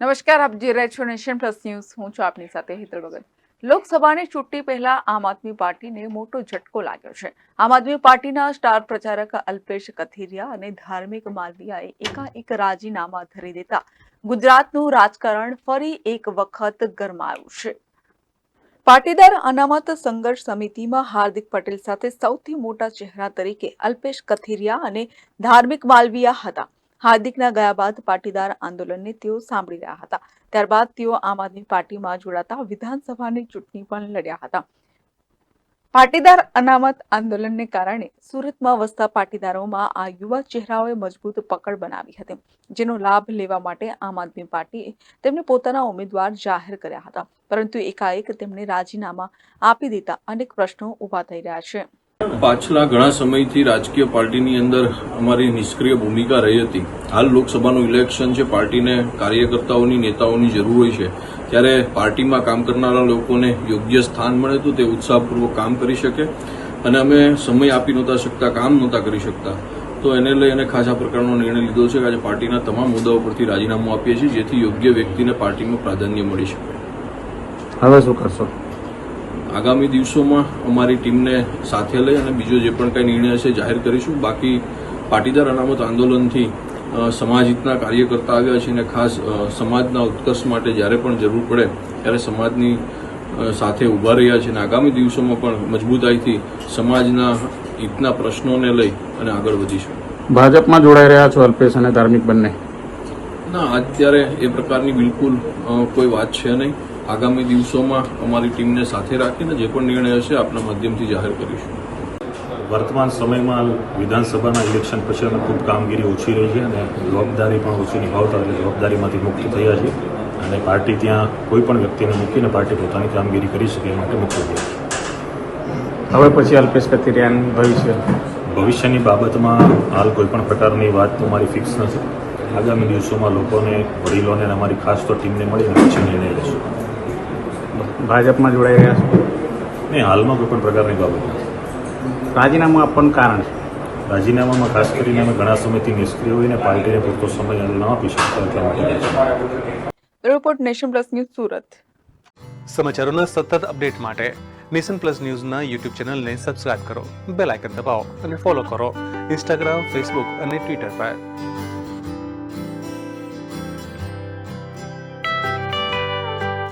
નમસ્કાર, આપ જે રહ્યા છો નેશન પ્લસ ન્યૂઝ, હું છું આપની સાથે હિતલ ભગત લોકસભાની ચૂંટણી પહેલા આમ આદમી પાર્ટીને મોટો ઝટકો લાગ્યો છે. આમ આદમી પાર્ટીના સ્ટાર પ્રચારક અલ્પેશ કથિરિયા અને ધાર્મિક માલવિયાએ એકાએક રાજીનામા ધરી દેતા ગુજરાતનું રાજકારણ ફરી એક વખત ગરમાયું છે. પાટીદાર અનામત સંઘર્ષ સમિતિમાં હાર્દિક પટેલ સાથે સૌથી મોટા ચહેરા તરીકે અલ્પેશ કથિરિયા અને ધાર્મિક માલવીયા હતા. હાર્દિકના ગયા બાદ પાટીદાર આંદોલનને તેઓ સાંભળી રહ્યા હતા. ત્યારબાદ તેઓ આમ આદમી પાર્ટીમાં જોડાતા વિધાનસભાની ચૂંટણી પણ લડ્યા હતા. પાટીદાર અનામત આંદોલનને કારણે સુરતમાં વસતા પાટીદારોમાં આ યુવા ચહેરાઓએ મજબૂત પકડ બનાવી હતી, જેનો લાભ લેવા માટે આમ આદમી પાર્ટીએ તેમને પોતાના ઉમેદવાર જાહેર કર્યા હતા. પરંતુ એકાએક તેમણે રાજીનામા આપી દેતા અનેક પ્રશ્નો ઊભા થઈ રહ્યા છે. પાછલા ઘણા સમયથી રાજકીય પાર્ટીની અંદર અમારી નિષ્ક્રિય ભૂમિકા રહી હતી. હાલ લોકસભાનું ઇલેક્શન છે, પાર્ટીને કાર્યકર્તાઓની, નેતાઓની જરૂર હોય છે. ત્યારે પાર્ટીમાં કામ કરનારા લોકોને યોગ્ય સ્થાન મળે તો તે ઉત્સાહપૂર્વક કામ કરી શકે અને અમે સમય આપી નહોતા શકતા, કામ નહોતા કરી શકતા. તો એને લઈ અને ખાસ પ્રકારનો નિર્ણય લીધો છે કે આજે પાર્ટીના તમામ મુદ્દાઓ પરથી રાજીનામું આપીએ છીએ જેથી યોગ્ય વ્યક્તિને પાર્ટીમાં પ્રાધાન્ય મળી શકે. હવે શું કરશો? આગામી દિવસોમાં અમારી ટીમને સાથે લઈ અને બીજો જે પણ કંઈ નિર્ણય છે જાહેર કરીશું. બાકી પાટીદાર અનામત આંદોલનથી સમાજ હિતના કાર્યકર્તા આવ્યા છે અને ખાસ સમાજના ઉત્કર્ષ માટે જ્યારે પણ જરૂર પડે ત્યારે સમાજની સાથે ઊભા રહ્યા છે અને આગામી દિવસોમાં પણ મજબૂતાઈથી સમાજના હિતના પ્રશ્નોને લઈ અને આગળ વધીશું. ભાજપમાં જોડાઈ રહ્યા છો અલ્પેશ અને ધાર્મિક બંને? ના અત્યારે એ પ્રકારની બિલકુલ કોઈ વાત છે નહીં. આગામી દિવસોમાં અમારી ટીમને સાથે રાખીને જે પણ નિર્ણય હશે આપના માધ્યમથી જાહેર કરીશું. વર્તમાન સમયમાં વિધાનસભાના ઇલેક્શન પછી અમે ખૂબ કામગીરી ઓછી રહી છે અને જવાબદારી પણ ઓછી નિભાવતા એટલે જવાબદારીમાંથી મુક્ત થયા છે અને પાર્ટી ત્યાં કોઈ પણ વ્યક્તિને મૂકીને પાર્ટી પોતાની કામગીરી કરી શકે એ માટે મુક્ત થયા છે. હવે પછી અલ્પેશ કથિરિયાનું ભવિષ્ય. ભવિષ્યની બાબતમાં હાલ કોઈ પણ પ્રકારની વાત તો મારી ફિક્સ નથી. આગામી દિવસોમાં લોકોને વડીલોને અને અમારી ખાસ તો ટીમને મળીને પછી નિર્ણય લેશું. ભાજપમાં જોડાઈ રહ્યા છો? નહીં હાલમાં કોઈ પણ પ્રકારની બાબત નથી. રાજીનામું આપવાનું કારણ છે? રાજીનામામાં ખાસ કરીને અમે ઘણા સમયથી નિષ્ક્રિય હોઈને પાર્ટીને પૂરતો સમય ન આપી શકતા એટલા માટે report Nation Plus News Surat. સમાચારોના સતત અપડેટ માટે નેશન પ્લસ ન્યૂઝના યુટ્યુબ ચેનલને સબસ્ક્રાઇબ કરો બેલ આઇકન દબાવો અને ફોલો કરો. ઇન્સ્ટાગ્રામ ફેસબુક અને ટ્વિટર પર.